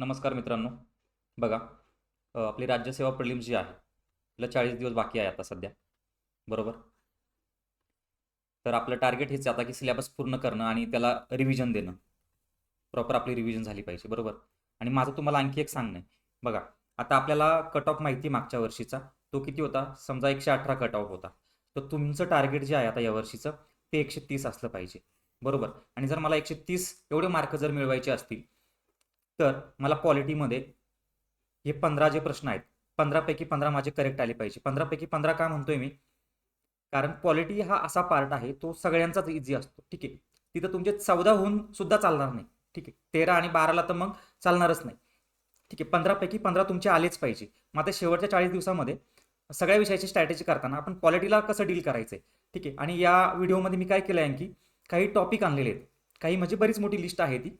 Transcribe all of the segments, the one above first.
नमस्कार मित्रांनो. बघा आपली राज्यसेवा प्रिलिम्स जी आहे तिला चाळीस दिवस बाकी आहे आता सध्या. बरोबर? तर आपलं टार्गेट हेच आता की सिलेबस पूर्ण करणं आणि त्याला रिव्हिजन देणं. प्रॉपर आपली रिव्हिजन झाली पाहिजे बरोबर? आणि माझं तुम्हाला आणखी एक सांगणं आहे. बघा आता आपल्याला कट ऑफ माहिती आहे मागच्या वर्षीचा. तो किती होता? समजा एकशे अठरा कट ऑफ होता. तर तुमचं टार्गेट जे आहे आता या वर्षीचं ते एकशे तीस असलं पाहिजे. बरोबर? आणि जर मला एकशे तीस एवढे मार्क जर मिळवायचे असतील तर मला क्वालिटीमध्ये हे पंधरा जे प्रश्न आहेत पंधरापैकी पंधरा माझे करेक्ट आले पाहिजे. पंधरापैकी पंधरा का म्हणतोय मी? कारण क्वालिटी हा असा पार्ट आहे तो सगळ्यांचाच इझी असतो. ठीक आहे? तिथं तुमचे चौदा होऊन सुद्धा चालणार नाही. ठीक आहे? तेरा आणि बाराला तर मग चालणारच नाही. ठीक आहे? पंधरापैकी पंधरा तुमचे आलेच पाहिजे. मग आता शेवटच्या चाळीस दिवसामध्ये सगळ्या विषयाची स्ट्रॅटेजी करताना आपण क्वालिटीला कसं डील करायचं आहे ठीक आहे? आणि या व्हिडिओमध्ये मी काय केलं आहे आणखी? काही टॉपिक आणलेले आहेत. काही म्हणजे बरीच मोठी लिस्ट आहे ती.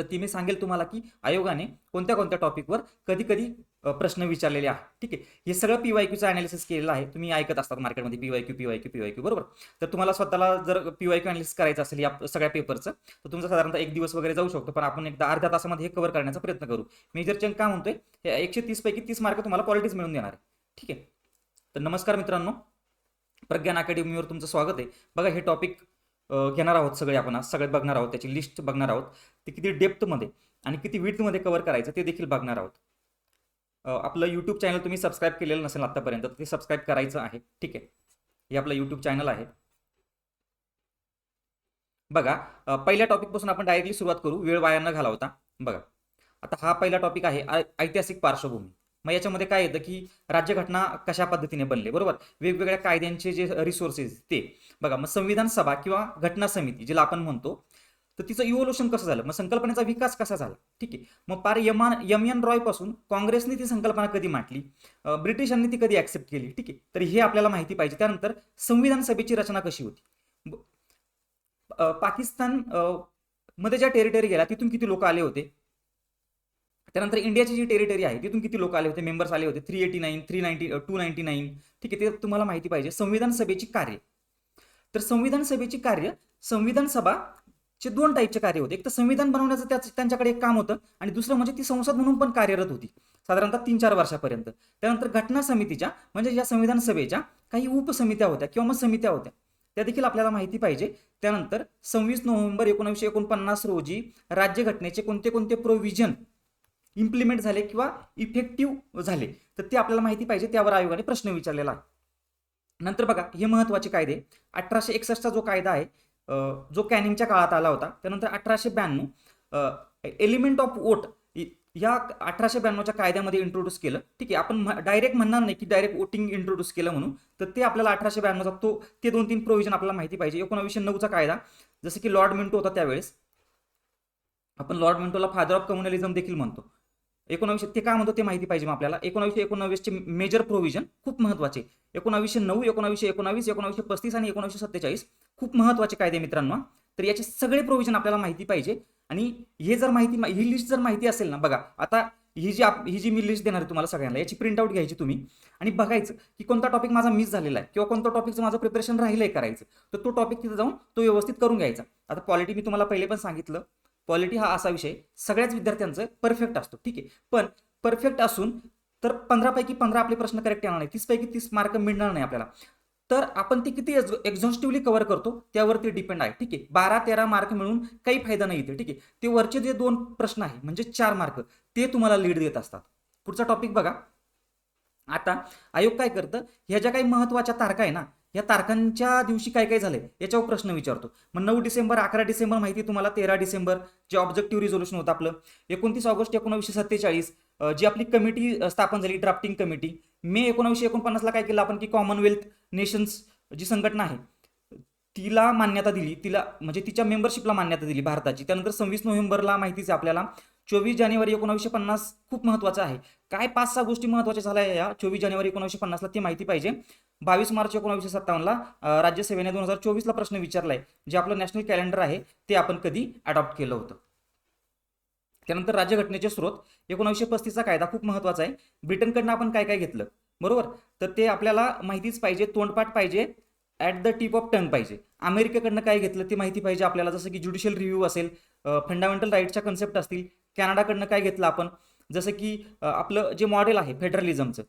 तर ती मी सांगेल तुम्हाला की आयोगाने कोणत्या कोणत्या टॉपिकवर कधी कधी प्रश्न विचारलेले आहे ठीक आहे? हे सगळं पीवाय क्यूचं अनालिसिस केलेलं आहे. तुम्ही ऐकत असतात मार्केटमध्ये P Y Q P Y Q P Y Q. बरोबर? तर तुम्हाला स्वतःला जर पी वाय क्यू अनालिसिस करायचं असेल या सगळ्या पेपरचं तर तुमचा साधारणतः एक दिवस वगैरे जाऊ शकतो. पण आपण एकदा अर्ध्या तासामध्ये हे कव्हर करण्याचा प्रयत्न करू. मेजर चंक काय म्हणतोय हे एकशे तीस पैकी तीस मार्क तुम्हाला पॉलिटिक्स मिळून देणार आहे. ठीक आहे? तर नमस्कार मित्रांनो. प्रज्ञान अकॅडमीवर तुमचं स्वागत आहे. बघा हे टॉपिक घेणार आहोत सगळे आपण आज सगळे बघणार आहोत त्याची लिस्ट बघणार आहोत ते किती डेप्थमध्ये आणि किती विथमध्ये कव्हर करायचं ते देखील बघणार आहोत. आपलं यूट्यूब चॅनल तुम्ही सबस्क्राईब केलेलं नसेल आत्तापर्यंत ते सबस्क्राईब करायचं आहे. ठीक आहे. हे आपलं यूट्यूब चॅनल आहे. बघा पहिल्या टॉपिकपासून आपण डायरेक्टली सुरुवात करू. वेळ वाया न घालवता. बघा. आता हा पहिला टॉपिक आहे ऐ- ऐतिहासिक पार्श्वभूमी. मग याच्यामध्ये काय येतं की राज्यघटना कशा पद्धतीने बनले? बरोबर? वेगवेगळ्या कायद्यांचे जे रिसोर्सेस ते. बघा मग संविधान सभा किंवा घटना समिती जिला आपण म्हणतो तर तिचं इव्होल्युशन कसं झालं? मग संकल्पनेचा विकास कसा झाला? ठीक आहे. मग पार यमान यम एन रॉयपासून काँग्रेसने ती संकल्पना कधी मांडली? ब्रिटिशांनी ती कधी ऍक्सेप्ट केली? ठीक आहे. तर हे आपल्याला माहिती पाहिजे. त्यानंतर संविधान सभेची रचना कशी होती? पाकिस्तानमध्ये ज्या टेरिटरी गेला तिथून किती लोक आले होते? त्यानंतर इंडियाची जी टेरिटरी आहे तिथून किती लोक आले होते? मेंबर्स आले होते. Three eighty nine three ninety two ninety nine ठीक आहे ते तुम्हाला माहिती पाहिजे. संविधान सभेची कार्य. तर संविधान सभेची कार्य संविधान सभा चे दोन टाईपचे कार्य होते. एक तर संविधान बनवण्याचं त्याच त्यांच्याकडे एक काम होतं आणि दुसरं म्हणजे ती संसद म्हणून पण कार्यरत होती. साधारणतः तीन चार वर्षापर्यंत. त्यानंतर घटना समितीच्या म्हणजे या संविधान सभेच्या काही उपसमित्या होत्या किंवा मग समित्या होत्या. त्या देखील आपल्याला माहिती पाहिजे. त्यानंतर सव्वीस नोव्हेंबर एकोणीसशे एकोणपन्नास रोजी राज्यघटनेचे कोणते कोणते प्रोव्हिजन इम्प्लिमेंट झाले किंवा इफेक्टिव्ह झाले. तर ते आपल्याला माहिती पाहिजे त्यावर आयोगाने प्रश्न विचारलेला. आहे नंतर बघा हे महत्त्वाचे कायदे. अठराशे एकसष्टचा जो कायदा आहे जो कॅनिंगच्या काळात आला होता त्यानंतर अठराशे ब्याण्णव एलिमेंट ऑफ वोट या अठराशे ब्याण्णवच्या कायद्यामध्ये इंट्रोड्यूस केलं. ठीक आहे आपण डायरेक्ट म्हणणार नाही की डायरेक्ट वोटिंग इंट्रोड्यूस केलं म्हणून. तर ते आपल्याला अठराशे ब्याण्णवचा तो ते दोन तीन प्रोव्हिजन आपल्याला माहिती पाहिजे. एकोणावीसशे नऊचा कायदा जसं की लॉर्ड मिंटो होता त्यावेळेस. आपण लॉर्ड मिंटोला फादर ऑफ कम्युनलिझम देखील म्हणतो. एकोणावीसशे ते काय म्हणतो ते माहिती पाहिजे मग आपल्याला. एकोणावीसशे एकोणावीसचे मेजर प्रोव्हिजन खूप महत्त्वाचे. एकोणावीसशे नऊ एकोणावीसशे एकोणावीस एकोणावीसशे पस्तीस आणि एकोणावीसशे सत्तेचाळीस खूप महत्त्वाचे कायदे मित्रांनो तर याचे सगळे प्रोव्हिजन आपल्याला माहिती पाहिजे. आणि हे जर माहिती ही लिस्ट जर माहिती असेल ना बघा आता ही जी आप- ही जी मी लिस्ट देणार आहे तुम्हाला सगळ्यांना याची प्रिंट आउट घ्यायची तुम्ही. आणि बघायचं की कोणता टॉपिक माझा मिस झालेला आहे किंवा कोणत्या टॉपिकचं माझं प्रिपरेशन राहिलं आहे करायचं तर तो टॉपिक तिथं जाऊन तो व्यवस्थित करून घ्यायचा. आता पॉलिटी मी तुम्हाला पहिले पण सांगितलं क्वालिटी हा असा विषय सगळ्याच विद्यार्थ्यांचं परफेक्ट असतो ठीक आहे. पण परफेक्ट असून तर पंधरापैकी पंधरा आपले प्रश्न करेक्ट येणार नाही तीसपैकी तीस मार्क मिळणार नाही आपल्याला. तर आपण ते किती एक्झॉस्टिव्हली कव्हर करतो त्यावरती डिपेंड आहे ठीक आहे. बारा तेरा मार्क मिळून काही फायदा नाही इथे ठीक आहे. ते वरचे जे दोन प्रश्न आहे म्हणजे चार मार्क ते तुम्हाला लीड देत असतात. पुढचा टॉपिक बघा. आता आयोग काय करतं ह्या ज्या काही महत्त्वाच्या तारखा आहे ना या तारखांच्या दिवशी काय काय झालंय याच्यावर प्रश्न विचारतो. मग नऊ डिसेंबर अकरा डिसेंबर माहिती तुम्हाला तेरा डिसेंबर जे ऑब्जेक्टिव्ह रिझोल्युशन होतं आपलं. एकोणतीस ऑगस्ट एकोणीसशे सत्तेचाळीस जी आपली कमिटी स्थापन झाली ड्राफ्टिंग कमिटी मे एकोणीसशे एकोणपन्नासला काय केलं आपण की कॉमनवेल्थ नेशन्स जी संघटना आहे तिला मान्यता दिली तिला म्हणजे तिच्या मेंबरशिपला मान्यता दिली भारताची. त्यानंतर सव्वीस नोव्हेंबरला माहितीच आपल्याला चोवीस जानेवारी एकोणीसशे पन्नास खूप महत्वाचं आहे. काय पाच सहा गोष्टी महत्त्वाच्या झाल्या या? चोवीस जानेवारी एकोणीसशे पन्नासला ती माहिती पाहिजे. बावीस मार्च एकोणीसशे सत्तावन्नला राज्यसेवेने दोन हजार चोवीसला प्रश्न विचारलाय. जे आपलं नॅशनल कॅलेंडर आहे ते आपण कधी अडॉप्ट केलं होतं? त्यानंतर राज्यघटनेचे स्रोत. एकोणीसशे पस्तीसचा कायदा खूप महत्त्वाचा आहे. ब्रिटनकडनं आपण काय काय घेतलं? बरोबर? तर ते आपल्याला माहितीच पाहिजे तोंडपाठ पाहिजे at the tip of tongue पाहिजे. अमेरिकेकडनं काय घेतलं ते माहिती पाहिजे आपल्याला. जसं की ज्युडिशियल रिव्ह्यू असेल फंडामेंटल राईटच्या कन्सेप्ट असतील कॅनडाकडनं काय घेतलं आपण? जसं की आपलं जे मॉडेल आहे फेडरलिझमचं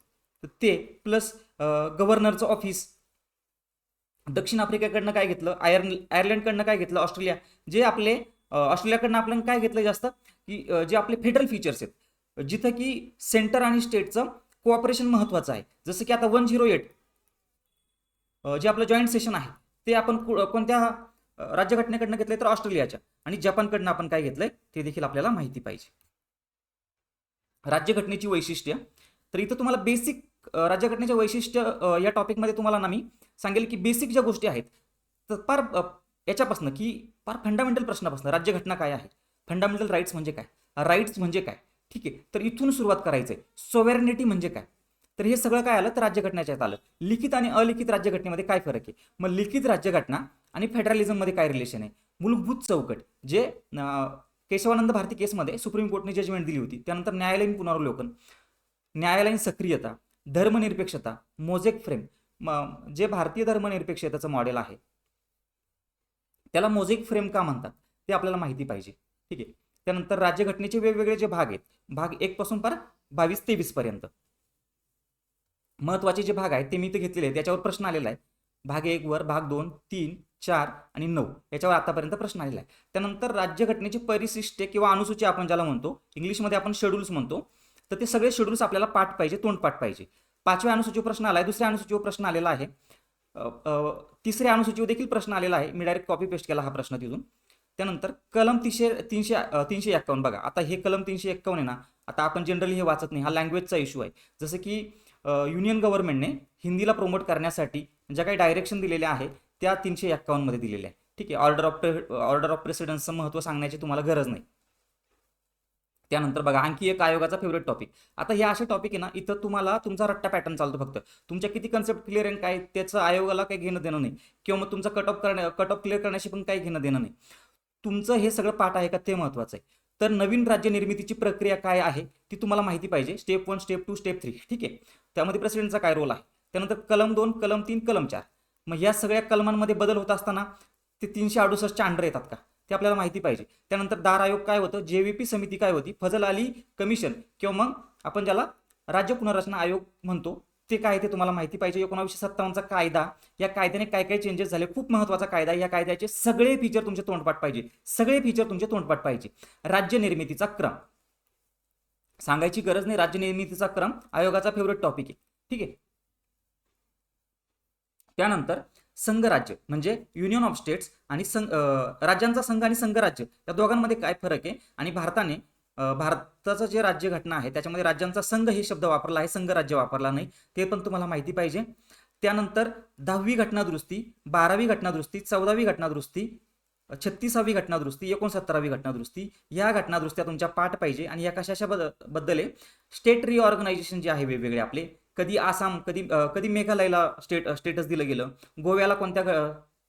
ते प्लस गव्हर्नरचं ऑफिस दक्षिण आफ्रिकेकडनं काय घेतलं? आयर आयर्लंडकडनं काय घेतलं? ऑस्ट्रेलिया. जे आपले ऑस्ट्रेलियाकडनं आपल्याला काय घेतलं जास्त? की जे आपले फेडरल फीचर्स आहेत. जिथं की सेंटर आणि स्टेटचं कोऑपरेशन महत्त्वाचं आहे. जसं की आता वन झिरो एट जे आपलं जॉईंट सेशन आहे ते आपण कु- कोणत्या राज्यघटनेकडनं घेतलंय तर ऑस्ट्रेलियाच्या. आणि जपानकडनं आपण काय घेतलंय ते देखील आपल्याला माहिती पाहिजे. राज्यघटनेची वैशिष्ट्य. तर इथं तुम्हाला बेसिक राज्यघटनेच्या वैशिष्ट्य या टॉपिकमध्ये तुम्हाला ना मी सांगेल की बेसिक ज्या गोष्टी आहेत तर फार याच्यापासनं की फार फंडामेंटल प्रश्नापासून राज्यघटना काय आहे? फंडामेंटल राईट्स म्हणजे काय? राईट्स म्हणजे काय? ठीक आहे तर इथून सुरुवात करायचं आहे सोवेरनिटी म्हणजे काय? तर हे सगळं काय आलं? तर राज्यघटनेच्या आलं. लिखित आणि अलिखित राज्यघटनेमध्ये काय फरक आहे? मग लिखित राज्यघटना आणि फेडरलिझममध्ये काय रिलेशन आहे? मूलभूत चौकट जे केशवानंद भारती केसमध्ये सुप्रीम कोर्टने जजमेंट दिली होती. त्यानंतर न्यायालयीन पुनरावलोकन न्यायालयीन सक्रियता धर्मनिरपेक्षता मोझेक फ्रेम जे भारतीय धर्मनिरपेक्षतेचं मॉडेल आहे. त्याला मोझेक फ्रेम का म्हणतात? ते आपल्याला माहिती पाहिजे. ठीक आहे? त्यानंतर राज्यघटनेचे वेगवेगळे जे भाग आहेत भाग एक पासून पार बावीस तेवीस पर्यंत. महत्त्वाचे जे भाग आहेत ते मी इथे घेतलेले आहेत. त्याच्यावर प्रश्न आलेला आहे. भाग एक वर भाग दोन तीन चार आणि नऊ याच्यावर आतापर्यंत प्रश्न आलेला आहे. त्यानंतर राज्यघटनेचे परिशिष्टे किंवा अनुसूची आपण ज्याला म्हणतो इंग्लिशमध्ये आपण शेड्यूल्स म्हणतो तर ते सगळे शेड्यूल्स आपल्याला पाठ पाहिजे तोंडपाठ पाहिजे. पाचव्या अनुसूचीवर प्रश्न आला आहे दुसऱ्या अनुसूचीवर प्रश्न आलेला आहे. तिसऱ्या अनुसूचीवर देखील प्रश्न आलेला आहे. मी डायरेक्ट कॉपी पेस्ट केला हा प्रश्न तिथून. त्यानंतर कलम तीनशे तीनशे तीनशे एक्कावन्न बघा. आता हे कलम तीनशे एक्कावन्न आहे ना आता आपण जनरली हे वाचत नाही. हा लँग्वेजचा इश्यू आहे. जसं की युनियन गव्हर्नमेंटने हिंदीला प्रमोट करण्यासाठी ज्या काही डायरेक्शन दिलेल्या आहे त्या तीनशे एक्कावन्नमध्ये दिलेल्या आहे ठीक आहे? ऑर्डर ऑफ ऑर्डर ऑफ प्रेसिडेन्सचं महत्त्व सांगण्याची तुम्हाला गरज नाही. त्यानंतर बघा आणखी एक आयोगाचा फेवरेट टॉपिक आता हे असे टॉपिक आहे ना इथं तुम्हाला तुमचा रट्टा पॅटर्न चालतो फक्त. तुमच्या किती कन्सेप्ट क्लिअर आहे काय त्याचं आयोगाला काही घेणं देणं नाही. किंवा मग तुमचा कट ऑफ करण्या कट ऑफ क्लिअर करण्याशी पण काही घेणं देणं नाही. तुमचं हे सगळं पाठ आहे का ते महत्त्वाचं आहे. तर नवीन राज्य निर्मितीची प्रक्रिया काय आहे ती तुम्हाला माहिती पाहिजे. Step one step two step three ठीक आहे? त्यामध्ये प्रेसिडेंटचा काय रोल आहे? त्यानंतर कलम दोन कलम तीन कलम चार. मग या सगळ्या कलमांमध्ये बदल होत असताना ते तीनशे अडुसष्टच्या अंडर येतात का? ते आपल्याला माहिती पाहिजे. त्यानंतर दार आयोग काय होतं? जे वी पी समिती काय होती? फजल अली कमिशन किंवा मग आपण ज्याला राज्य पुनर्रचना आयोग म्हणतो ते काय ते तुम्हाला माहिती पाहिजे. एकोणावीसशे सत्तावन्नचा कायदा या कायद्याने काय काय चेंजेस झाले? खूप महत्त्वाचा कायदा या कायद्याचे सगळे फीचर तुमचे तोंडपाठ पाहिजे. सगळे फीचर तुमचे तोंडपाठ पाहिजे. राज्य निर्मितीचा क्रम. सांगायची गरज नाही. राज्य निर्मितीचा क्रम आयोगाचा फेवरेट टॉपिक आहे. ठीक आहे? त्यानंतर संघराज्य म्हणजे युनियन ऑफ स्टेट्स आणि संघ राज्यांचा संघ आणि संघराज्य या दोघांमध्ये काय फरक आहे? आणि भारताने भारताचं जे राज्यघटना आहे त्याच्यामध्ये राज्यांचा संघ हे शब्द वापरला आहे संघ राज्य वापरला नाही ते पण तुम्हाला माहिती पाहिजे. त्यानंतर दहावी घटनादुरुस्ती बारावी घटनादुरुस्ती चौदावी घटनादुरुस्ती छत्तीसावी घटनादुरुस्ती एकोणसत्तरावी घटनादुरुस्ती या घटनादुरुस्त्या तुमच्या पाठ पाहिजे आणि या कशाच्या बदबद्दल आहे? स्टेट रिऑर्गनायझेशन जे आहे वेगवेगळे आपले कधी आसाम कधी कधी मेघालयला स्टेट स्टेटस दिलं गेलं गोव्याला कोणत्या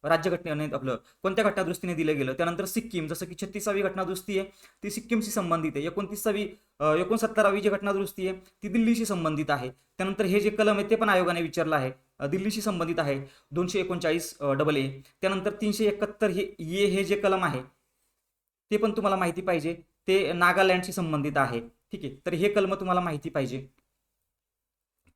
राज्यघटने राज्यघटनेने आपलं. कोणत्या घटनादुरुस्तीने दिलं गेलं? त्यानंतर सिक्कीम जसं की छत्तीसावी घटनादुरुस्ती आहे ती सिक्कीमशी संबंधित आहे. एकोणतीसावी एकोणसत्तरावी जी घटनादुरुस्ती आहे ती दिल्लीशी संबंधित आहे. त्यानंतर हे जे कलम आहे ते पण आयोगाने विचारलं आहे. दिल्लीशी संबंधित आहे. दोनशे एकोणचाळीस डबल ए त्यानंतर तीनशे एकाहत्तर हे ये हे जे कलम आहे ते पण तुम्हाला माहिती पाहिजे. ते नागालँडशी संबंधित आहे. ठीक आहे. तर हे कलम तुम्हाला माहिती पाहिजे.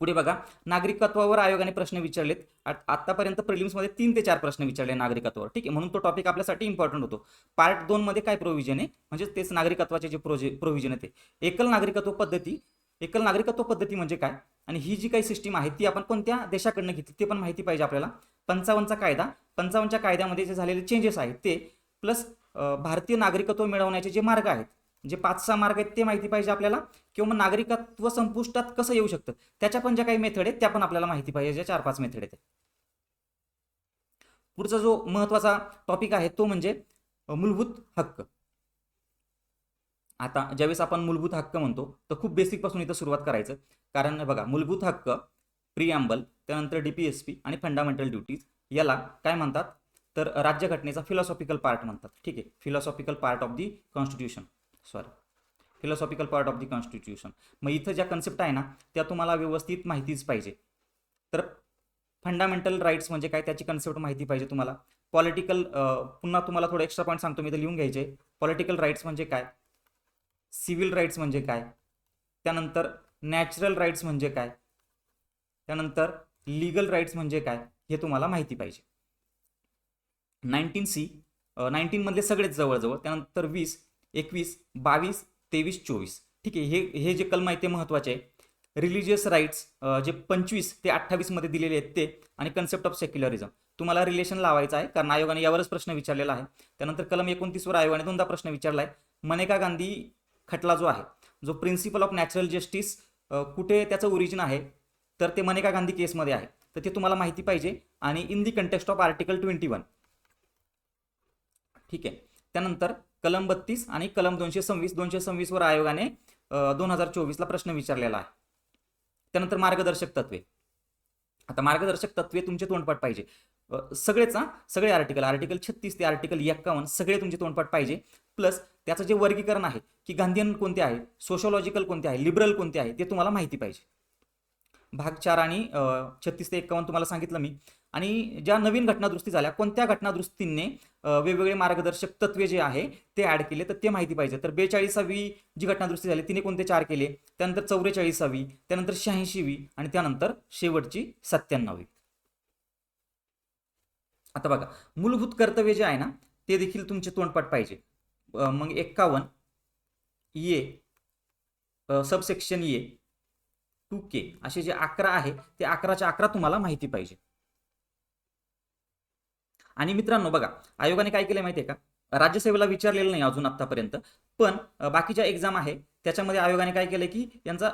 पुढे बघा नागरिकत्वावर आयोगाने प्रश्न विचारलेत. आतापर्यंत प्रिलिम्समध्ये तीन ते चार प्रश्न विचारले नागरिकत्वावर. ठीक आहे म्हणून तो टॉपिक आपल्यासाठी इम्पॉर्टंट होतो. पार्ट दोन मध्ये काय प्रोव्हिजन आहे? म्हणजे तेच नागरिकत्वाचे जे प्रोजे प्रोव्हिजन आहे ते. एकल नागरिकत्व पद्धती एकल नागरिकत्व पद्धती म्हणजे काय? आणि ही जी काही सिस्टीम आहे ती आपण कोणत्या देशाकडनं घेतली ते पण माहिती पाहिजे आपल्याला. पंचावन्नचा कायदा पंचावन्नच्या कायद्यामध्ये जे झालेले चेंजेस आहेत ते प्लस भारतीय नागरिकत्व मिळवण्याचे जे मार्ग आहेत जे पाच सहा मार्ग आहेत ते माहिती पाहिजे आपल्याला. किंवा मग नागरिकत्व संपुष्टात कसं येऊ शकतं? त्याच्या पण ज्या काही मेथड आहेत त्या पण आपल्याला माहिती पाहिजे. ज्या चार पाच मेथड आहेत. पुढचा जो महत्त्वाचा टॉपिक आहे तो म्हणजे मूलभूत हक्क. आता ज्यावेळेस आपण मूलभूत हक्क म्हणतो तर खूप बेसिकपासून इथं सुरुवात करायचं. कारण बघा मूलभूत हक्क प्रियांबल त्यानंतर डीपीएसपी आणि फंडामेंटल ड्युटीज याला काय म्हणतात? तर राज्यघटनेचा फिलॉसॉफिकल पार्ट म्हणतात. ठीक आहे? Philosophical part of the constitution sorry philosophical part of the constitution मग इथं ज्या कन्सेप्ट आहे ना त्या तुम्हाला व्यवस्थित माहितीच पाहिजे. तर फंडामेंटल राईट्स म्हणजे काय? त्याची कन्सेप्ट माहिती पाहिजे तुम्हाला. पॉलिटिकल पुन्हा तुम्हाला थोडं एक्स्ट्रा पॉईंट सांगतो मी इथं लिहून घ्यायचे. पॉलिटिकल राईट्स म्हणजे काय? सिव्हिल राईट्स म्हणजे काय? त्यानंतर नॅचरल राईट्स म्हणजे काय? त्यानंतर लिगल राईट्स म्हणजे काय? हे तुम्हाला माहिती पाहिजे. नाईन्टीन सी नाईन्टीनमधले सगळेच जवळजवळ त्यानंतर वीस एकवीस बावीस तेवीस चोवीस. ठीक आहे हे हे जे कलम आहे ते महत्त्वाचे आहे. रिलिजियस राईट्स जे पंचवीस ते अठ्ठावीसमध्ये दिलेले आहेत ते आणि कन्सेप्ट ऑफ सेक्युलरिझम तुम्हाला रिलेशन लावायचं आहे कारण आयोगाने यावरच प्रश्न विचारलेला आहे. त्यानंतर कलम एकोणतीसवर आयोगाने दोनदा प्रश्न विचारला आहे. मनेका गांधी खटला जो आहे जो प्रिन्सिपल ऑफ नॅचरल जस्टिस कुठे त्याचं ओरिजिन आहे तर ते मनेका गांधी केसमध्ये आहे. तर ते तुम्हाला माहिती पाहिजे आणि in the context of article twenty one ठीक आहे. त्यानंतर कलम बत्तीस आणि कलम दोनशे सव्वीस दोनशे सव्वीसवर आयोगाने दोन हजार चोवीसला प्रश्न विचारलेला आहे. त्यानंतर मार्गदर्शक तत्वे. आता मार्गदर्शक तत्वे तुमचे तोंडपाठ पाहिजे. सगळेच हा सगळे आर्टिकल आर्टिकल छत्तीस ते आर्टिकल एक्कावन्न सगळे तुमचे तोंडपाठ पाहिजे. प्लस त्याचं जे वर्गीकरण आहे की गांधीयन कोणते आहे सोशोलॉजिकल कोणते आहे लिबरल कोणते आहे ते तुम्हाला माहिती पाहिजे. भाग चार आणि छत्तीस ते एक्कावन्न तुम्हाला सांगितलं मी. आणि ज्या नवीन घटनादुरुस्ती झाल्या कोणत्या घटनादुरुस्तीने वेगवेगळे मार्गदर्शक तत्वे जे आहे ते ऍड केले तर ते माहिती पाहिजे. तर बेचाळीसावी जी घटनादृष्टी झाली तिने कोणते चार केले? त्यानंतर चौवेचाळीसावी त्यानंतर शहाऐंशीवी आणि त्यानंतर शेवटची सत्त्याण्णवी. आता बघा मूलभूत कर्तव्य जे आहे ना ते देखील तुमचे तोंडपाठ पाहिजे. मग एक्कावन्न ये सबसेक्शन ये टू के असे जे अकरा आहे ते अकराच्या अकरा तुम्हाला माहिती पाहिजे. आणि मित्रांनो बघा आयोगाने काय केलं माहिती आहे का? राज्यसेवेला विचारलेलं नाही अजून आतापर्यंत पण बाकीच्या एक्झाम आहे त्याच्यामध्ये आयोगाने काय केलं की यांचा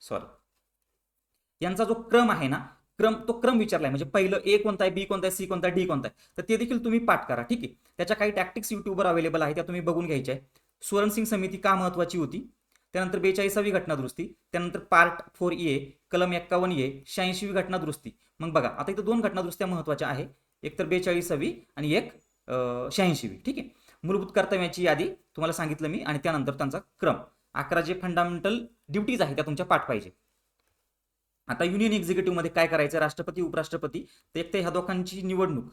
सॉरी यांचा जो क्रम आहे ना क्रम तो क्रम विचारलाय म्हणजे पहिलं ए कोणता आहे बी कोणता आहे सी कोणता आहे डी कोणता आहे तर ते देखील तुम्ही पाठ करा ठीक आहे? त्याच्या काही टॅक्टिक्स युट्यूबवर अवेलेबल आहे त्या तुम्ही बघून घ्यायच्या आहे सुरणसिंग समिती का महत्वाची होती? त्यानंतर बेचाळीसावी घटना दुरुस्ती त्यानंतर पार्ट फोर ए कलम एक्कावन्न ए शहाऐंशीवी घटना दुरुस्ती मग बघा आता इथं दोन घटना दुरुस्त्या महत्त्वाच्या आहे. एक तर बेचाळीसावी आणि एक शहाऐंशीवी. ठीक आहे? मूलभूत कर्तव्याची यादी तुम्हाला सांगितलं मी आणि त्यानंतर त्यांचा क्रम. अकरा जे फंडामेंटल ड्युटीज आहे त्या तुमच्या पाठ पाहिजे आता युनियन एक्झिक्युटिव्हमध्ये काय करायचं? राष्ट्रपती उपराष्ट्रपती तर एक तर ह्या दोघांची निवडणूक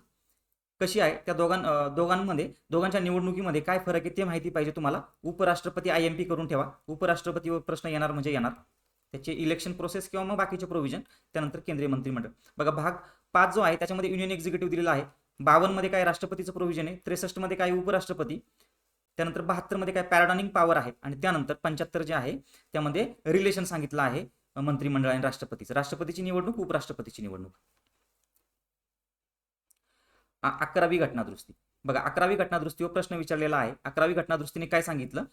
कशी आहे? त्या दोघां दोघांमध्ये दोघांच्या निवडणुकीमध्ये काय फरक आहे ते माहिती पाहिजे तुम्हाला. उपराष्ट्रपती आय एम पी करून ठेवा. उपराष्ट्रपतीवर प्रश्न येणार म्हणजे येणार. त्याचे इलेक्शन प्रोसेस किंवा मग बाकीचे प्रोव्हिजन त्यानंतर केंद्रीय मंत्रिमंडळ. बघा भाग पाच जो आहे त्याच्यामध्ये युनियन एक्झिक्युटिव्ह दिलेला आहे. बावन्नमध्ये काय राष्ट्रपतीचं प्रोव्हिजन आहे त्रेसष्टमध्ये काय उपराष्ट्रपती त्यानंतर बहात्तरमध्ये काय पॅराडॉनिंग पॉवर आहे आणि त्यानंतर पंच्याहत्तर जे आहे त्यामध्ये रिलेशन सांगितलं आहे मंत्रिमंडळ आणि राष्ट्रपतीचं. राष्ट्रपतीची निवडणूक उपराष्ट्रपतीची निवडणूक. अकरावी घटना दुरुस्ती बघा अकरावी घटनादुरुस्तीवर प्रश्न विचारलेला आहे. अकरावी घटनादुरुस्तीने काय सांगितलं?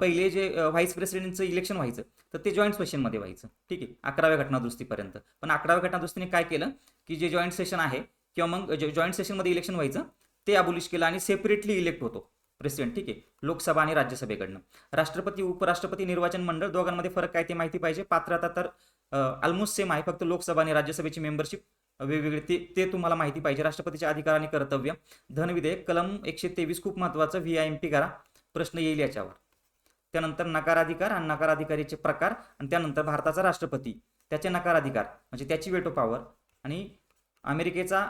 पहिले जे व्हाईस प्रेसिडेंटचं इलेक्शन व्हायचं तर ते जॉईंट सेशनमध्ये व्हायचं. ठीक आहे? अकराव्या घटनादुरुस्तीपर्यंत. पण अकराव्या घटनादुरुस्तीने काय केलं? की जे जॉईंट सेशन आहे किंवा मग जॉईंट सेशनमध्ये इलेक्शन व्हायचं ते अबोलिश केलं आणि सेपरेटली इलेक्ट होतो प्रेसिडेंट ठीक आहे? लोकसभा आणि राज्यसभेकडनं. राष्ट्रपती उपराष्ट्रपती निर्वाचन मंडळ दोघांमध्ये फरक काय ते माहिती पाहिजे? पात्रता तर ऑलमोस्ट सेम आहे. फक्त लोकसभा आणि राज्यसभेची मेंबरशिप वेगवेगळे ते ते तुम्हाला माहिती पाहिजे. राष्ट्रपतीच्या अधिकार आणि कर्तव्य. धन विधेयक कलम एकशे तेवीस खूप महत्वाचं व्ही आय एम पी करा. प्रश्न येईल याच्यावर. त्यानंतर नकाराधिकार आणि नकाराधिकारीचे प्रकार आणि त्यानंतर भारताचा राष्ट्रपती. त्याचे नकाराधिकार म्हणजे त्याची वेटो पॉवर आणि अमेरिकेचा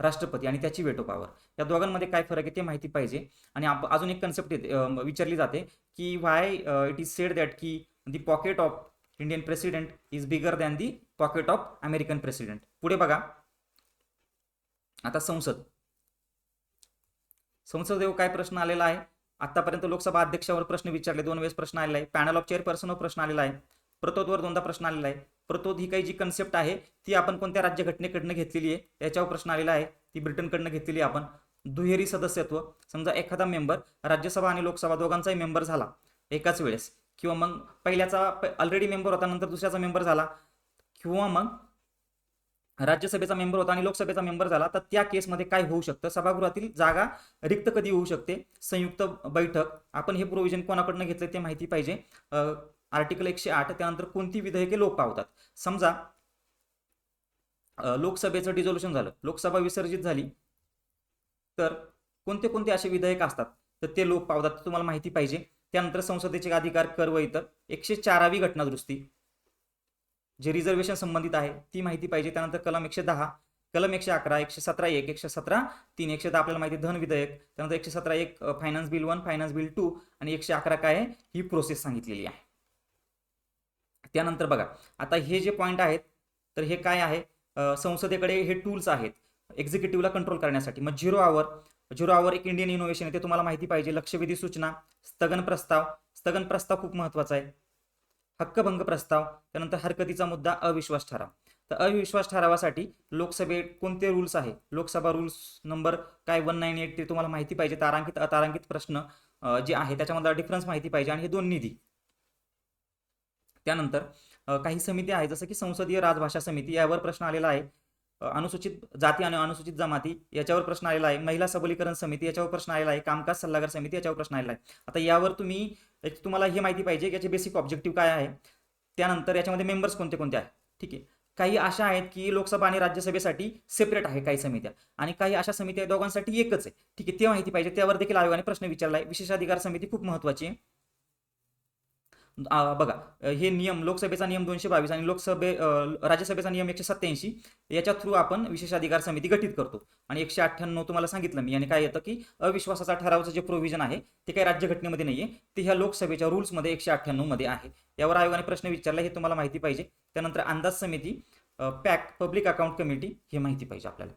राष्ट्रपती आणि त्याची वेटो पॉवर या दोघांमध्ये काय फरक आहे ते माहिती पाहिजे. आणि अजून एक कन्सेप्ट विचारली जाते की why it is said that की the pocket of Indian president is bigger than the pocket of American president पुढे बघा. आता संसद. संसदेवर काय प्रश्न आलेला आहे? आतापर्यंत लोकसभा अध्यक्षावर प्रश्न विचारले दोन वेळेस प्रश्न आलेला आहे. पॅनल ऑफ चेअरपर्सनवर प्रश्न आलेला आहे. प्रतोदवर दोनदा प्रश्न आलेला आहे. प्रतोद ही काही जी कन्सेप्ट आहे ती आपण कोणत्या राज्यघटनेकडनं घेतलेली आहे त्याच्यावर प्रश्न आलेला आहे. ती ब्रिटनकडनं घेतलेली आहे आपण. दुहेरी सदस्यत्व. समजा एखादा मेंबर राज्यसभा आणि लोकसभा दोघांचाही मेंबर झाला. एकाच वेळेस. किंवा मग पहिल्याचा ऑलरेडी मेंबर होता नंतर दुसऱ्याचा मेंबर झाला किंवा मग राज्यसभेचा मेंबर होता आणि लोकसभेचा मेंबर झाला तर त्या केसमध्ये काय होऊ शकतं? सभागृहातील जागा रिक्त कधी होऊ शकते? संयुक्त बैठक. आपण हे प्रोव्हिजन कोणाकडनं घेतलं ते माहिती पाहिजे. आर्टिकल एकशे आठ त्यानंतर कोणती विधेयके लोप पावतात? समजा लोकसभेचं डिझोल्युशन झालं लोकसभा विसर्जित झाली तर कोणते कोणते असे विधेयक असतात? तर ते लोप पावतात तुम्हाला माहिती पाहिजे. त्यानंतर संसदेचे अधिकार कर व इतर एकशे चारावी घटनादुरुस्ती जे रिझर्वेशन संबंधित आहे ती माहिती पाहिजे. त्यानंतर कलम एकशे दहा कलम एकशे अकरा एकशे सतरा एक एकशे सतरा तीन एकशे दहा आपल्याला माहिती धन विधेयक. त्यानंतर एकशे सतरा एक finance bill one finance bill two आणि एकशे अकरा काय आहे ही प्रोसेस सांगितलेली आहे. त्यानंतर बघा आता हे जे पॉईंट आहेत तर हे काय आहे संसदेकडे हे टूल्स आहेत एक्झिक्युटिव्हला कंट्रोल करण्यासाठी. मग झिरो आवर झिरोवर एक इंडियन इनोव्हेशन आहे ते तुम्हाला माहिती पाहिजे. लक्षवेधी सूचना स्थगन प्रस्ताव. स्थगन प्रस्ताव खूप महत्त्वाचा आहे. हक्कभंग प्रस्ताव त्यानंतर हरकतीचा मुद्दा अविश्वास ठराव. तर अविश्वास ठरावासाठी लोकसभेत कोणते रूल्स आहे? लोकसभा रूल्स नंबर काय? वन नाईन एट ते तुम्हाला माहिती पाहिजे. तारांकित अतारांकित प्रश्न जे आहे त्याच्यामधला डिफरन्स माहिती पाहिजे. आणि हे दोन निधी. त्यानंतर काही समिती आहे जसं की संसदीय राजभाषा समिती यावर प्रश्न आलेला आहे. अनुसूचित जाती आणि अनुसूचित जमाती याच्यावर प्रश्न आलेला आहे. महिला सबलीकरण समिती याच्यावर प्रश्न आलेला आहे. कामकाज सल्लागार समिती याच्यावर प्रश्न आलेला आहे. आता यावर तुम्ही एक तुम्हाला हे माहिती पाहिजे याचे बेसिक ऑब्जेक्टिव्ह काय आहे. त्यानंतर याच्यामध्ये मेंबर्स कोणते कोणते आहेत? ठीक आहे. काही अशा आहेत की लोकसभा आणि राज्यसभेसाठी सेपरेट आहे काही समित्या. आणि काही अशा समित्या दोघांसाठी एकच आहे. ठीक आहे. ते माहिती पाहिजे. त्यावर देखील आयोगाने प्रश्न विचारला आहे. विशेषाधिकार समिती खूप महत्वाची आहे. बघा हे नियम लोकसभेचा नियम दोनशे बावीस आणि लोकसभे राज्यसभेचा नियम एकशे सत्याऐंशी याच्या थ्रू आपण विशेषाधिकार समिती गठीत करतो. आणि एकशे अठ्ठ्याण्णव तुम्हाला सांगितलं मी आणि काय येतं की अविश्वासाचा ठरावचं जे प्रोव्हिजन आहे ते काही राज्यघटनेमध्ये नाहीये ते ह्या लोकसभेच्या रूल्समध्ये एकशे अठ्ठ्याण्णवमध्ये आहे. यावर आयोगाने प्रश्न विचारला हे तुम्हाला माहिती पाहिजे. त्यानंतर अंदाज समिती पॅक पब्लिक अकाउंट कमिटी हे माहिती पाहिजे आपल्याला.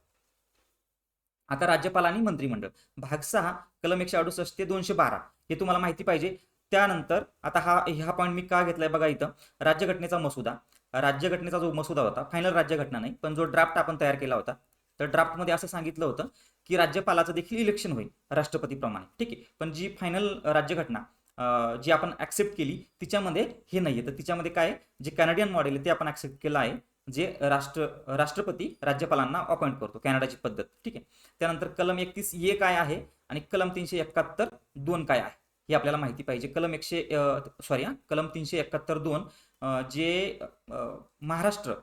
आता राज्यपाल आणि मंत्रिमंडळ भाग सहा कलम एकशे अडुसष्ट ते दोनशे बारा हे तुम्हाला माहिती पाहिजे. त्यानंतर आता हा हा पॉईंट मी का घेतलाय बघा इथं? राज्यघटनेचा मसुदा. राज्यघटनेचा जो मसुदा होता फायनल राज्यघटना नाही पण जो ड्राफ्ट आपण तयार केला होता तर ड्राफ्टमध्ये असं सांगितलं होतं की राज्यपालाचं देखील इलेक्शन होईल राष्ट्रपतीप्रमाणे ठीक आहे? पण जी फायनल राज्यघटना जी आपण ऍक्सेप्ट केली तिच्यामध्ये हे नाहीये. तर तिच्यामध्ये काय जे कॅनडियन मॉडेल आहे ते आपण ऍक्सेप्ट केलं आहे जे राष्ट्र राष्ट्रपती राज्यपालांना अपॉइंट करतो कॅनडाची पद्धत. ठीक आहे? त्यानंतर कलम एकतीस ए काय आहे? आणि कलम तीनशे एकाहत्तर दोन काय आहे? हे आपल्याला माहिती पाहिजे. कलम एकशे सॉरी कलम तीनशे एकाहत्तर दोन जे महाराष्ट्र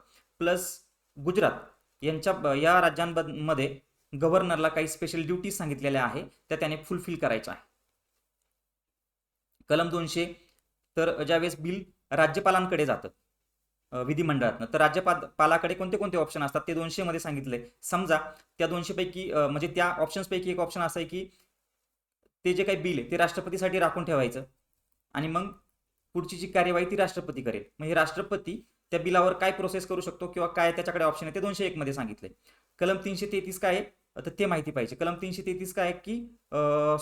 प्लस गुजरात यांच्या या राज्यांमध्ये गव्हर्नरला काही स्पेशल ड्युटी सांगितलेल्या आहे त्या त्याने फुलफिल करायच्या आहे. कलम दोनशे तर ज्यावेळेस बिल राज्यपालांकडे जातं विधिमंडळातनं तर राज्यपाल पालाकडे कोणते कोणते ऑप्शन असतात? ते दोनशे मध्ये सांगितले समजा त्या दोनशे पैकी म्हणजे त्या ऑप्शन्स पैकी एक ऑप्शन असं आहे की ते जे काही बिल आहे ते राष्ट्रपतीसाठी राखून ठेवायचं. आणि मग पुढची जी कार्यवाही ती राष्ट्रपती करेल. मग हे राष्ट्रपती त्या बिलावर काय प्रोसेस करू शकतो किंवा काय त्याच्याकडे ऑप्शन आहे ते दोनशे एक मध्ये सांगितले कलम तीनशे तेहतीस काय आहे? तर ते माहिती पाहिजे. कलम तीनशे तेहतीस काय आहे की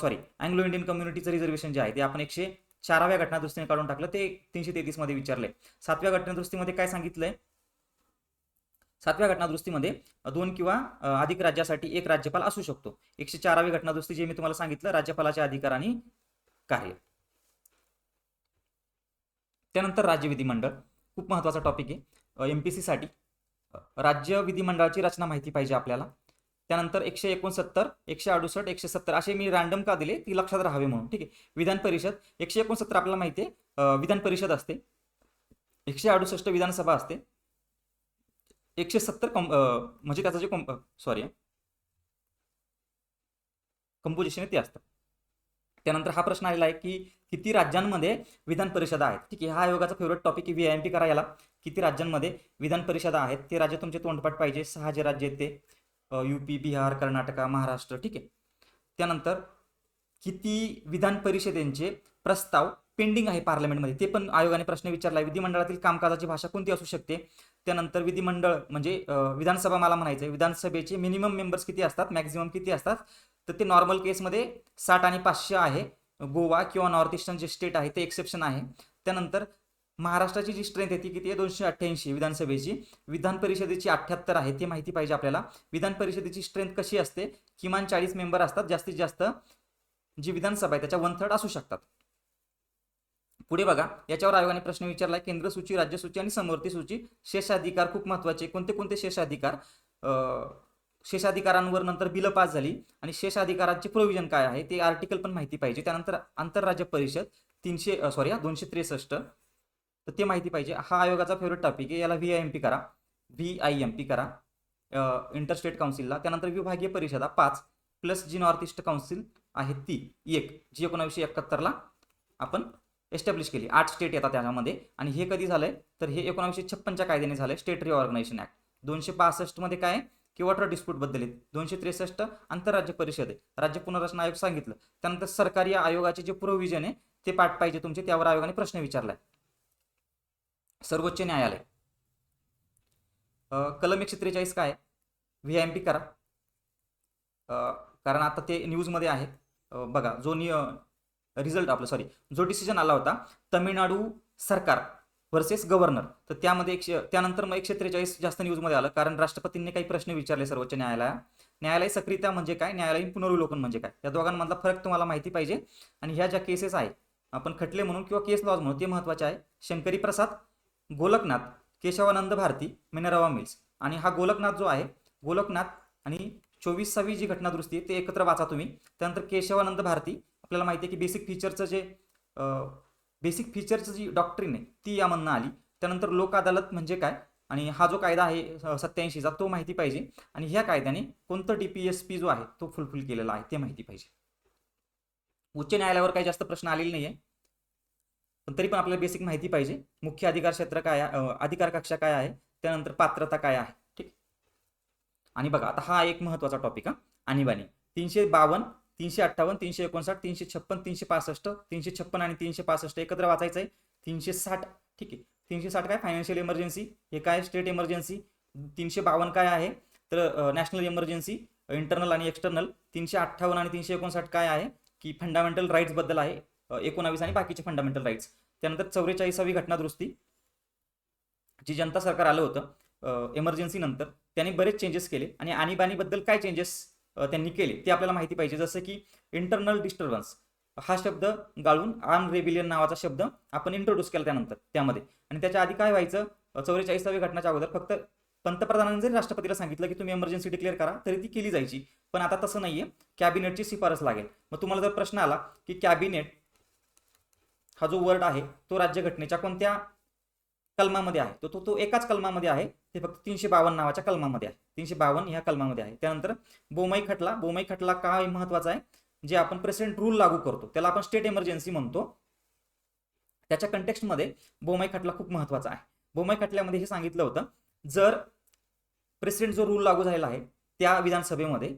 सॉरी अँग्लो इंडियन कम्युनिटीचं रिझर्वेशन जे आहे ते आपण एकशे चाराव्या घटना काढून टाकलं ते तीनशे तेहतीसमध्ये विचारलंय. सातव्या घटनादृष्टीमध्ये काय सांगितलंय? सातव्या घटनादुरुस्तीमध्ये दोन किंवा अधिक राज्यासाठी एक राज्यपाल असू शकतो. एकशे चारावी घटनादुरुस्ती जे मी तुम्हाला सांगितलं राज्यपालाचे अधिकार आणि कार्य. त्यानंतर राज्य विधिमंडळ. खूप महत्त्वाचा टॉपिक आहे. एमपीसी साठी. राज्य विधिमंडळाची रचना माहिती पाहिजे आपल्याला. त्यानंतर एकशे एकोणसत्तर एकशे अडुसष्ट एकशे सत्तर असे मी रॅन्डम का दिले ती लक्षात राहावे म्हणून. ठीक आहे. विधान परिषद. एकशे एकोणसत्तर आपल्याला माहिती आहे. विधान परिषद असते. एकशे अडुसष्ट विधानसभा असते. एकशे सत्तर कम म्हणजे त्याचं जे कम सॉरी कंपोजिशन आहे ते असतं. त्यानंतर हा प्रश्न आलेला आहे की किती राज्यांमध्ये विधान परिषदा आहेत? ठीक आहे हा आयोगाचा फेवरेट टॉपिक आहे व्ही आय एम पी करा याला. किती राज्यांमध्ये विधान परिषदा आहेत? ते राज्य तुमचे तोंडपाठ पाहिजे. सहा जे राज्य आहेत ते. यूपी बिहार कर्नाटका महाराष्ट्र ठीक आहे. त्यानंतर किती विधान परिषदेचे प्रस्ताव पेंडिंग आहे पार्लमेंटमध्ये ते पण आयोगाने प्रश्न विचारला विधिमंडळातील कामकाजाची भाषा कोणती असू शकते? त्यानंतर विधिमंडळ म्हणजे विधानसभा मला म्हणायचं आहे विधानसभेचे मिनिमम मेंबर्स किती असतात? मॅक्झिमम किती असतात? तर ते नॉर्मल केसमध्ये साठ आणि पाचशे आहे. गोवा किंवा नॉर्थ ईस्टर्न जे स्टेट आहे ते एक्सेप्शन आहे. त्यानंतर महाराष्ट्राची जी स्ट्रेंथ आहे ती किती आहे? दोनशे अठ्ठ्याऐंशी विधानसभेची. विधान परिषदेची अठ्ठ्याहत्तर आहे ती माहिती पाहिजे आपल्याला. विधान परिषदेची स्ट्रेंथ कशी असते? किमान चाळीस मेंबर असतात. जास्तीत जास्त जी विधानसभा आहे त्याच्या वन थर्ड असू शकतात. पुढे बघा याच्यावर आयोगाने प्रश्न विचारला केंद्र सूची राज्य सूची आणि समवर्ती सूची. शेषाधिकार खूप महत्त्वाचे. कोणते कोणते शेषाधिकार? शेषाधिकारांवर नंतर बिलं पास झाली आणि शेषाधिकारांचे प्रोव्हिजन काय आहे? ते आर्टिकल पण माहिती पाहिजे. त्यानंतर आंतरराज्य परिषद तीनशे सॉरी दोनशे त्रेसष्ट. तर ते माहिती पाहिजे. हा आयोगाचा फेवरेट टॉपिक आहे. याला व्ही आय एम पी करा. व्ही आय एम पी करा. इंटरस्टेट काउन्सिलला त्यानंतर विभागीय परिषदा पाच. प्लस जी नॉर्थ ईस्ट काउन्सिल आहे ती. एक. जी एकोणावीसशे एकाहत्तरला आपण एस्टॅब्लिश केली. आठ स्टेट येतात त्याच्यामध्ये. आणि हे कधी झालंय? तर हे एकोणीसशे छप्पनच्या कायद्याने झालंय. स्टेट रिऑर्गनायझेशन ऍक्ट दोनशे पासष्टमध्ये काय काय किंवा वॉटर डिस्प्यूटबद्दल आहेत. दोनशे त्रेसष्ट आंतरराज्य परिषद आहे राज्य पुनर्रचना आयोग सांगितलं. त्यानंतर सरकारी आयोगाचे जे प्रोव्हिजन आहे ते पाठ पाहिजे तुमचे. त्यावर आयोगाने प्रश्न विचारलाय. सर्वोच्च न्यायालय. कलम एकशे त्रेचाळीस काय व्ही एम पी करा. कारण आता ते न्यूजमध्ये आहे. बघा जो नि रिझल्ट आपला सॉरी जो डिसिजन आला होता तमिळनाडू सरकार वर्सेस गव्हर्नर तर त्यामध्ये एकशे त्यानंतर मग एकशे त्रेचाळीस जास्त न्यूजमध्ये आलं. कारण राष्ट्रपतींनी काही प्रश्न विचारले सर्वोच्च न्यायालयात न्यायालय सक्रियता म्हणजे काय न्यायालयीन पुनर्विलोकन म्हणजे काय? या दोघांमधला फरक तुम्हाला माहिती पाहिजे. आणि ह्या ज्या केसेस आहे आपण खटले म्हणून किंवा केस लॉज म्हणून ते महत्त्वाचे आहे. Shankari Prasad Golaknath Kesavananda Bharati Minerva Mills. आणि हा गोलकनाथ जो आहे गोलकनाथ आणि चोवीसावी जी घटनादुरुस्ती ते एकत्र वाचा तुम्ही. त्यानंतर केशवानंद भारती आपल्याला माहिती आहे की बेसिक फीचरचं जे बेसिक फीचरचं जी डॉक्ट्रिन आहे ती यामधनं आली. त्यानंतर लोक अदालत म्हणजे काय? आणि हा जो कायदा आहे सत्याऐंशीचा तो माहिती पाहिजे. आणि ह्या कायद्याने कोणतं डी पी एस पी जो आहे तो फुलफिल केलेला आहे ते माहिती पाहिजे. उच्च न्यायालयावर काही जास्त प्रश्न आलेले नाही आहे पण तरी पण आपल्याला बेसिक माहिती पाहिजे. मुख्य अधिकार क्षेत्र काय आहे अधिकार कक्षा काय आहे? त्यानंतर पात्रता काय आहे? ठीक. आणि बघा आता हा एक महत्त्वाचा टॉपिक हा. आणीबाणी. तीनशे बावन्न तीनशे अठ्ठावन्न तीनशे एकोणसाठ तीनशे छप्पन तीनशे पासष्ट तीनशे छप्पन आणि तीनशे पासष्ट एकत्र वाचायचं आहे तीनशे साठ ठीक आहे. तीनशे साठ काय? फायनान्शियल इमर्जन्सी हे काय? स्टेट इमर्जन्सी तीनशे बावन्न काय आहे? तर नॅशनल इमर्जन्सी इंटरनल आणि एक्सटर्नल तीनशे अठ्ठावन्न आणि तीनशे एकोणसाठ काय आहे? की फंडामेंटल राईट्सबद्दल आहे. एकोणावीस आणि बाकीचे फंडामेंटल राईट्स त्यानंतर चौवेचाळीसावी घटनादुरुस्ती. जी जनता सरकार आलं होतं इमर्जन्सी नंतर. त्यांनी बरेच चेंजेस केले. आणि आणीबाणीबद्दल काय चेंजेस त्यांनी केले. ते आपल्याला माहिती पाहिजे. जसं की इंटरनल डिस्टर्बन्स हा शब्द गाळून आर्म रेबिलियन नावाचा शब्द आपण इंट्रोड्यूस केला त्यानंतर त्यामध्ये. आणि त्याच्या आधी काय व्हायचं? चौवेचाळीसावी घटनाच्या अगोदर फक्त पंतप्रधानांनी जरी राष्ट्रपतीला सांगितलं की तुम्ही एमर्जन्सी डिक्लेअर करा तरी ती केली जायची. पण आता तसं नाहीये. कॅबिनेटची शिफारस लागेल. मग तुम्हाला जर प्रश्न आला की कॅबिनेट हा जो वर्ड आहे तो राज्यघटनेच्या कोणत्या कलमामध्ये आहे. तो तो तो एकाच कलमामध्ये आहे. ते फक्त तीनशे बावन्न नावाच्या कलमामध्ये आहे. तीनशे बावन्न ह्या कलमामध्ये आहे. त्यानंतर बोमई खटला. बोमई खटला काय महत्त्वाचा आहे? जे आपण प्रेसिडेंट रूल लागू करतो. त्याला आपण स्टेट इमर्जन्सी म्हणतो. त्याच्या कंटेक्स्टमध्ये बोमई खटला खूप महत्त्वाचा आहे. बोमई खटल्यामध्ये हे सांगितलं होतं जर प्रेसिडेंट जो रूल लागू झालेला आहे त्या विधानसभेमध्ये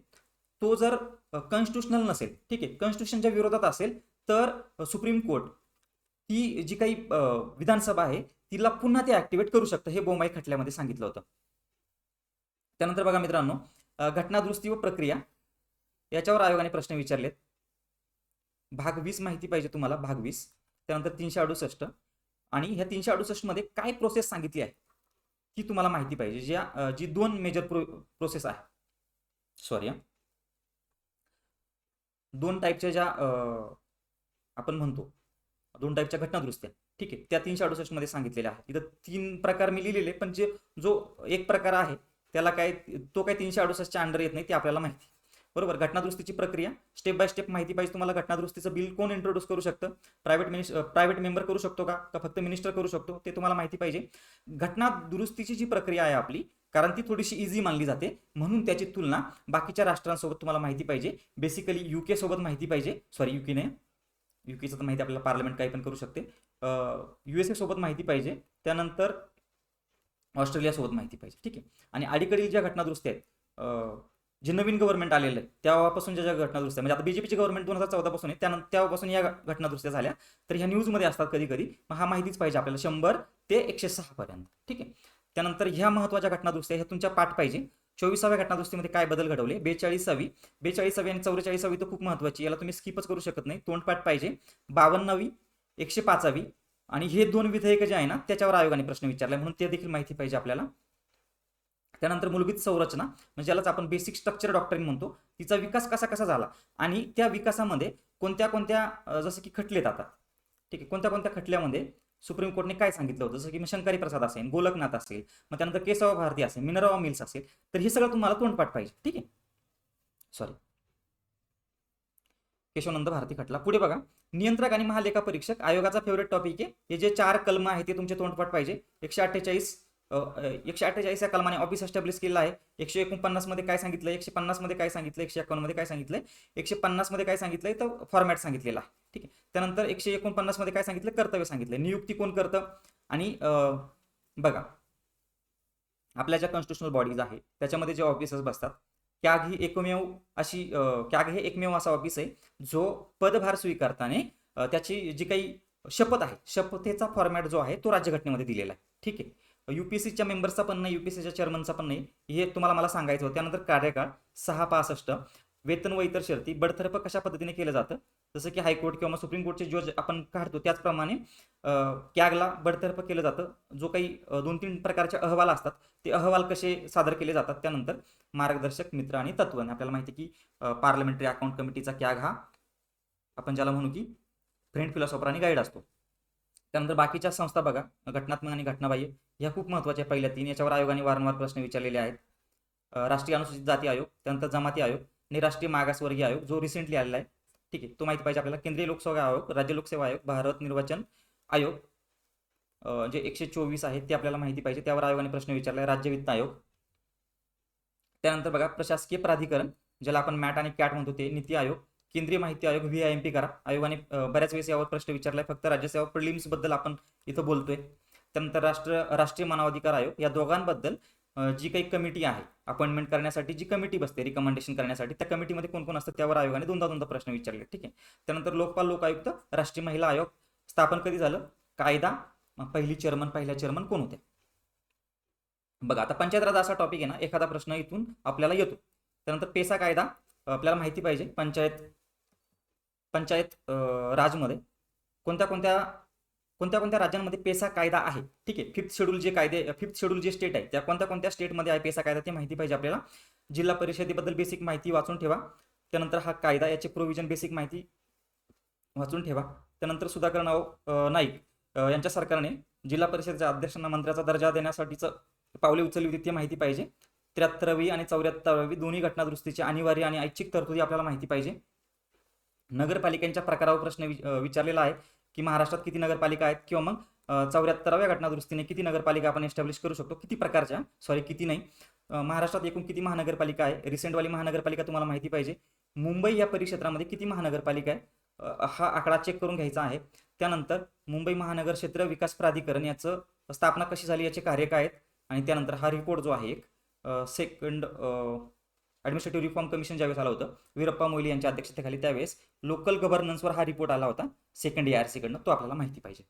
तो जर कॉन्स्टिट्युशनल नसेल ठीक आहे कॉन्स्टिट्यूशनच्या विरोधात असेल तर सुप्रीम कोर्ट ही जी काही विधानसभा आहे तिला पुन्हा ते ऍक्टिव्हेट करू शकतं हे बोंबाई खटल्यामध्ये सांगितलं होतं. त्यानंतर बघा मित्रांनो घटनादुरुस्ती व प्रक्रिया याच्यावर आयोगाने प्रश्न विचारलेत. भाग वीस माहिती पाहिजे तुम्हाला भाग वीस. त्यानंतर तीनशे अडुसष्ट. आणि ह्या तीनशे अडुसष्टमध्ये काय प्रोसेस सांगितली आहे ती तुम्हाला माहिती पाहिजे. ज्या जी दोन मेजर प्रो प्रोसेस आहे. सॉरी दोन टाईपच्या ज्या आपण म्हणतो दोन टाईपच्या घटनादुरुस्त्या. ठीक आहे त्या तीनशे अडुसष्टमध्ये सांगितलेल्या आहेत. इथं तीन प्रकार मी लिहिलेले पण जे जो एक प्रकार आहे त्याला काय तो काय तीनशे अडुसष्टच्या अंडर येत नाही ते आपल्याला माहिती. बरोबर? घटनादुरुस्तीची प्रक्रिया. स्टेप बाय स्टेप माहिती पाहिजे तुम्हाला घटनादुरुस्तीचं बिल कोण इंट्रोड्यूस करू शकतं? प्रायव्हेट मिनिस प्रायव्हेट मेंबर करू शकतो का? का फक्त मिनिस्टर करू शकतो? ते तुम्हाला माहिती पाहिजे. घटनादुरुस्तीची जी प्रक्रिया आहे आपली कारण ती थोडीशी इझी मानली जाते म्हणून त्याची तुलना बाकीच्या राष्ट्रांसोबत तुम्हाला माहिती पाहिजे. बेसिकली युके सोबत माहिती पाहिजे. सॉरी युके नाही युकेचं तर माहिती आपल्याला पार्लमेंट काही पण करू शकते. यू एस सोबत माहिती पाहिजे. त्यानंतर ऑस्ट्रेलियासोबत माहिती पाहिजे. ठीक आहे? आणि अलीकडील ज्या घटनादुरुस्ती आहेत जे नवीन गव्हर्नमेंट आलेलं आहे तेव्हापासून ज्या ज्या घटनादुरुस्त्या म्हणजे आता बीजेपीची गव्हर्नमेंट दोन हजार चौदापासून आहे त्यानंतर तेव्हापासून या घटनादुरुस्त्या झाल्या. तर ह्या न्यूजमध्ये असतात कधी कधी मग हा माहितीच पाहिजे आपल्याला शंभर ते एकशे सहापर्यंत ठीक आहे? त्यानंतर ह्या महत्त्वाच्या घटनादुरुस्त्या ह्या तुमच्या पाठ पाहिजे. चोवीसाव्या घटनादुरुस्तीमध्ये काय बदल घडवले? बेचाळीसावी. बेचाळीसावी आणि चौवेचाळीसावी तर खूप महत्वाची याला तुम्ही स्किपच करू शकत नाही. तोंडपाठ पाहिजे. बावन्नावी. एकशे पाचावी. आणि हे दोन विधेयक जे आहे ना त्याच्यावर आयोगाने प्रश्न विचारला म्हणून ते देखील माहिती पाहिजे आपल्याला. त्यानंतर मूलभूत संरचना म्हणजे ज्यालाच आपण बेसिक स्ट्रक्चर डॉक्टरिंग म्हणतो तिचा विकास कसा कसा झाला? आणि त्या विकासामध्ये कोणत्या कोणत्या जसं की खटले जातात. ठीक आहे कोणत्या कोणत्या खटल्यामध्ये सुप्रीम कोर्टने काय सांगितलं होतं? जसं की मग शंकरी प्रसाद असेल गोलकनाथ असेल मग त्यानंतर केशव भारती असेल मिनरवा मिल्स असेल तर हे सगळं तुम्हाला तोंडपाठ पाहिजे. ठीक आहे? सॉरी केशवनंद भारती खटला. पुढे बघा. नियंत्रक आणि महालेखा परीक्षक आयोगाचा फेवरेट टॉपिक आहे. हे जे चार कलम आहे ते तुमचे तोंडपाठ पाहिजे. एकशे अठ्ठेचाळीस एकशे अठ्ठेचाळीस या कलमाने ऑफिस एस्टॅब्लिश केलं आहे. एकशे एकोणपन्नासमध्ये काय सांगितलं एकशे पन्नासमध्ये काय सांगितलं एकशे एकावन्नमध्ये काय सांगितलं एकशे पन्नासमध्ये काय सांगितलंय? तर फॉर्मॅट सांगितलेला ठीक आहे. त्यानंतर एकशे एकोणपन्नासमध्ये काय सांगितलं कर्तव्य सांगितलं नियुक्ती कोण करतं? आणि बघा. आपल्या ज्या कॉन्स्टिट्युशनल बॉडीज आहे त्याच्यामध्ये जे ऑफिसर्स बसतात कॅग ही एकमेव अशी कॅग हे एकमेव असा ऑफिस आहे जो पदभार स्वीकारताना त्याची जी काही शपथ आहे शपथेचा फॉर्मॅट जो आहे तो राज्यघटनेमध्ये दिलेला आहे. ठीक आहे? युपीएससीच्या मेंबर्सचा पण नाही युपीएससीच्या चेअरमनचा पण नाही. हे तुम्हाला मला सांगायचं होतं. त्यानंतर कार्यकाळ सहा पासष्ट वेतन व इतर शर्ती बडतर्फ कशा पद्धतीने केलं जातं? जसं की हायकोर्ट किंवा सुप्रीम कोर्टचे जो आपण काढतो त्याचप्रमाणे कॅगला बडतर्फ केलं जातं. जो काही दोन तीन प्रकारचे अहवाल असतात ते अहवाल कसे सादर केले जातात त्यानंतर मार्गदर्शक मित्र आणि तत्व. आपल्याला माहिती आहे की पार्लमेंटरी अकाउंट कमिटीचा कॅग हा आपण ज्याला म्हणू की फ्रेंड फिलॉसॉफर आणि गाईड असतो. त्यानंतर बाकीच्या संस्था बघा घटनात्मक आणि घटनाबाह्य ह्या खूप महत्त्वाच्या पहिल्या तीन याच्यावर आयोगाने वारंवार प्रश्न विचारलेले आहेत. राष्ट्रीय अनुसूचित जाती आयोग त्यानंतर जमाती आयोग आणि राष्ट्रीय मागासवर्गीय आयोग जो रिसेंटली आलेला आहे. ठीक आहे तो माहिती पाहिजे आपल्याला. केंद्रीय लोकसेवा आयोग राज्य लोकसेवा आयोग भारत निर्वाचन आयोग जे एकशे चोवीस आहे ते आपल्याला माहिती पाहिजे. त्यावर आयोगाने प्रश्न विचारला राज्य वित्त आयोग. त्यानंतर बघा प्रशासकीय प्राधिकरण ज्याला आपण मॅट आणि कॅट म्हणतो ते नीती आयोग केंद्रीय माहिती आयोग व्ही आय एम पी करा. आयोगाने बऱ्याच वेळेस यावर प्रश्न विचारलाय. फक्त राज्यसेवा प्रिलिम्सबद्दल आपण इथं बोलतोय. त्यानंतर राष्ट्र राष्ट्रीय मानवाधिकार आयोग या दोघांबद्दल जी काही कमिटी आहे अपॉइंटमेंट करण्यासाठी जी कमिटी बसते रिकमेंडेशन करण्यासाठी त्या कमिटीमध्ये कोण कोण असतं त्यावर आयोगाने दोनदा दोनदा प्रश्न विचारले ठीक आहे? त्यानंतर लोकपाल लोक आयुक्त राष्ट्रीय महिला आयोग स्थापन कधी झालं? कायदा पहिली चेअरमन पहिल्या चेअरमन कोण होत्या? बघा आता पंचायत राज असा टॉपिक आहे ना एखादा प्रश्न इथून आपल्याला येतो. त्यानंतर पेसा कायदा आपल्याला माहिती पाहिजे पंचायत पंचायत राजमध्ये कोणत्या कोणत्या कोणत्या कोणत्या राज्यांमध्ये पेसा कायदा आहे? ठीक आहे. फिफ्थ शेड्यूल जे कायदे फिफ्थ शेड्यूल जे स्टेट आहे त्या कोणत्या कोणत्या स्टेटमध्ये आहे पेसा कायदा ते माहिती पाहिजे आपल्याला. जिल्हा परिषदेबद्दल बेसिक माहिती वाचून ठेवा. त्यानंतर हा कायदा याचे प्रोव्हिजन बेसिक माहिती वाचून ठेवा. त्यानंतर सुधाकर नाव नाईक यांच्या सरकारने जिल्हा परिषदेच्या अध्यक्षांना मंत्र्याचा दर्जा देण्यासाठीचं पावले उचलली होती ती माहिती पाहिजे. त्र्याहत्तरावी आणि चौऱ्याहत्तरावी दोन्ही घटनादुरुस्तीची अनिवार्य आणि ऐच्छिक तरतुदी आपल्याला माहिती पाहिजे. नगरपालिकांच्या प्रकारावर प्रश्न वि- विचारलेला आहे. की महाराष्ट्रात किती नगरपालिका आहेत किंवा मग अं, चौऱ्याहत्तराव्या घटनादुरुस्तीने किती नगरपालिका आपण एस्टॅब्लिश करू शकतो? किती प्रकारच्या? सॉरी किती नाही. महाराष्ट्रात एकूण किती महानगरपालिका आहे? रिसेंटवाली महानगरपालिका तुम्हाला माहिती पाहिजे. मुंबई या परिक्षेत्रामध्ये किती महानगरपालिका आहे? हा आकडा चेक करून घ्यायचा आहे. त्यानंतर मुंबई महानगर क्षेत्र विकास प्राधिकरण याचं स्थापना कशी झाली? याचे कार्य काय आहेत? आणि त्यानंतर हा रिपोर्ट जो आहे एक सेकंड ॲडमिनिस्ट्रेटिव्ह रिफॉर्म कमिशन ज्यावेळेस आलं होतं वीरप्पा मोईली यांच्या अध्यक्षतेखाली त्यावेळेस लोकल गव्हर्नन्सवर हा रिपोर्ट आला होता सेकंड ए आर सीकडनं तो आपल्याला माहिती पाहिजे.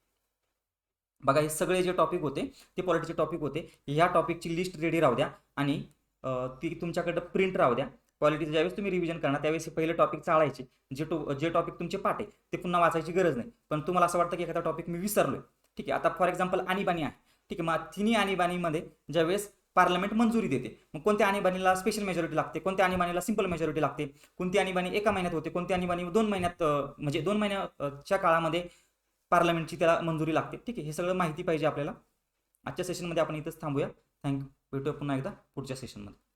बघा हे सगळे जे टॉपिक होते ते पॉलिटीचे टॉपिक होते. ह्या टॉपिकची लिस्ट रेडी राहू द्या आणि ती तुमच्याकडं प्रिंट राहू द्या. पॉलिटीचं ज्यावेळेस तुम्ही रिव्हिजन करणार त्यावेळेस हे पहिले टॉपिक चाळायचे. जे टो जे टॉपिक तुमचे पाठ आहे ते पुन्हा वाचायची गरज नाही. पण तुम्हाला असं वाटतं की एखादा टॉपिक मी विसरलोय. ठीक आहे आता फॉर एक्झाम्पल आणीबाणी आहे. ठीक आहे मग तिन्ही आणीबाणीमध्ये ज्यावेळेस पार्लमेंट मंजुरी देते. मग कोणत्या आणीबाणीला स्पेशल मेजॉरिटी लागते कोणत्या आणीबाणीला सिंपल मेजॉरिटी लागते कोणती आणीबाणी एका महिन्यात होते कोणती आणीबाणी दोन महिन्यात म्हणजे दोन महिन्याच्या काळामध्ये पार्लमेंटची त्याला मंजुरी लागते. ठीक आहे हे सगळं माहिती पाहिजे आपल्याला. आजच्या सेशनमध्ये आपण इथंच थांबूया. थँक्यू भेटूया पुन्हा एकदा पुढच्या सेशनमध्ये